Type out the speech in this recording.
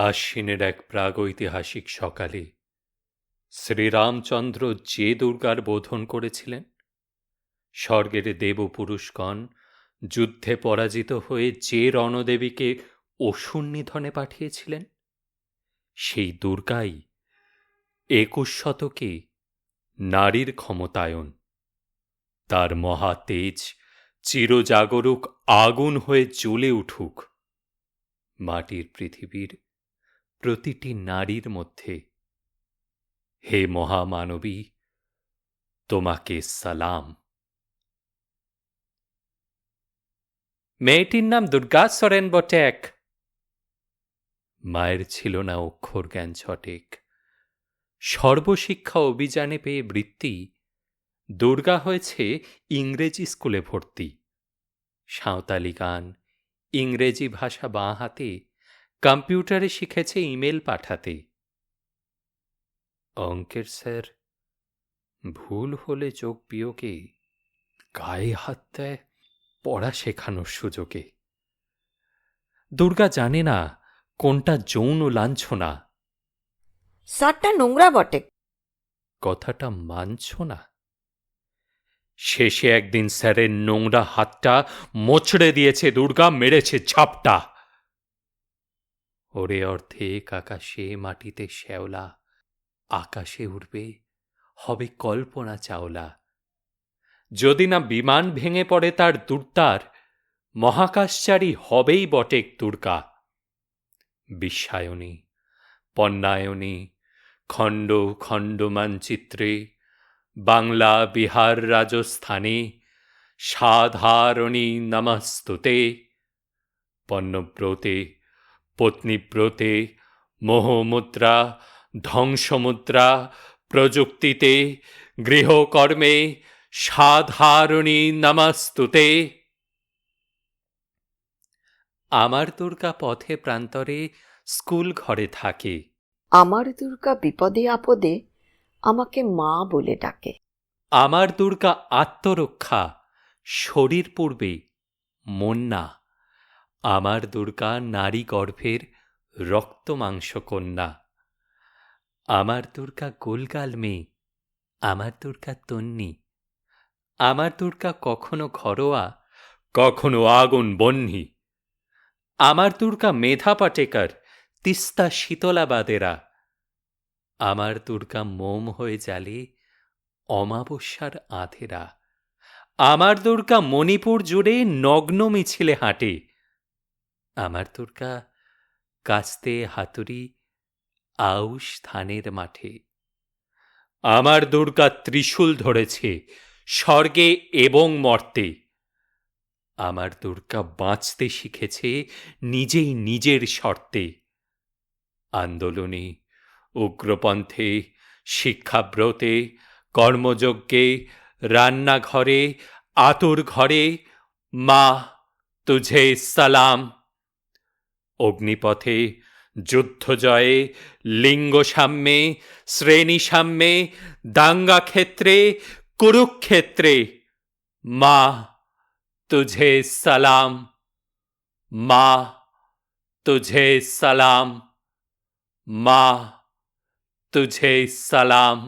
আশ্বিনের এক প্রাগৈতিহাসিক সকালে শ্রীরামচন্দ্র যে দুর্গার বোধন করেছিলেন, স্বর্গের দেবপুরুষগণ যুদ্ধে পরাজিত হয়ে যে রণদেবীকে অসুর নিধনে পাঠিয়েছিলেন, সেই দুর্গাই একুশ শতকে নারীর ক্ষমতায়ন, তার মহা তেজ চিরজাগরুক আগুন হয়ে জ্বলে উঠুক মাটির পৃথিবীর প্রতিটি নারীর মধ্যে। হে মহামানবী, তোমাকে সালাম। মেয়েটির নাম দুর্গা সরেন বটেক। মায়ের ছিল না অক্ষর জ্ঞান ছটেক সর্বশিক্ষা অভিযানে পেয়ে বৃত্তি, দুর্গা হয়েছে ইংরেজি স্কুলে ভর্তি। সাঁওতালি গান, ইংরেজি ভাষা বাঁ হাতে কম্পিউটারে শিখেছে ইমেল পাঠাতে। অঙ্কের স্যার ভুল হলে চোখ বিয়োগে গায়ে হাত দেয় পড়া শেখানোর সুযোগে। দুর্গা জানে না কোনটা যৌন লাঞ্ছনা। স্যারটা নোংরা বটে। কথাটা মানছ না। শেষে একদিন স্যারের নোংরা হাতটা মোচড়ে দিয়েছে দুর্গা মেরেছে ঝাপটা। ওরে অর্ধেক আকাশে মাটিতে শ্যাওলা, আকাশে উঠবে হবে কল্পনা চাওলা। যদি না বিমান ভেঙে পড়ে তার দুর্তার, মহাকাশচারী হবেই বটেক দুর্গা। বিশ্বায়নী পণ্যায়নী, খণ্ড খণ্ড মানচিত্রে, বাংলা, বিহার, রাজস্থানে, সাধারণী নমস্তুতে, পণ্যব্রতে পত্নীব্রতে মোহমুদ্রা ধ্বংসমুদ্রা প্রযুক্তিতে গৃহকর্মে সাধারণী নমস্তুতে। আমার দুর্গা পথে প্রান্তরে স্কুল ঘরে থাকে। আমার দুর্গা বিপদে আপদে আমাকে মা বলে ডাকে। আমার দুর্গা আত্মরক্ষা শরীর পূর্বে মন না। আমার দুর্গা নারী গর্ভের রক্ত মাংস কন্যা। আমার দুর্গা গোলগাল মেয়ে, আমার দুর্গা তন্নি। আমার দুর্গা কখনো ঘরোয়া, কখনো আগুন বন্যি আমার দুর্গা মেধা পাটেকার, তিস্তা শীতলাবাদেরা। আমার দুর্গা মোম হয়ে জ্বালে অমাবস্যার আধেরা। আমার দুর্গা মণিপুর জুড়ে নগ্ন মিছিলে হাঁটে। আমার দুর্গা কাস্তে হাতুড়ি আউশ ধানের মাঠে। আমার দুর্গা ত্রিশূল ধরেছে স্বর্গে এবং মর্তে। আমার দুর্গা বাঁচতে শিখেছে নিজেই নিজের শর্তে। আন্দোলনে, উগ্রপন্থে, শিক্ষাব্রতে, কর্মযজ্ঞে, রান্নাঘরে, আতুর ঘরে, মা, তুঝে সালাম। অগ্নিপথে যুদ্ধজয়ে লিঙ্গ সাম্যে শ্রেণী সাম্যে দাঙ্গা ক্ষেত্রে কুরুক্ষেত্রে মা তুঝে সালাম মা তুঝে সালাম মা तुझे सलाम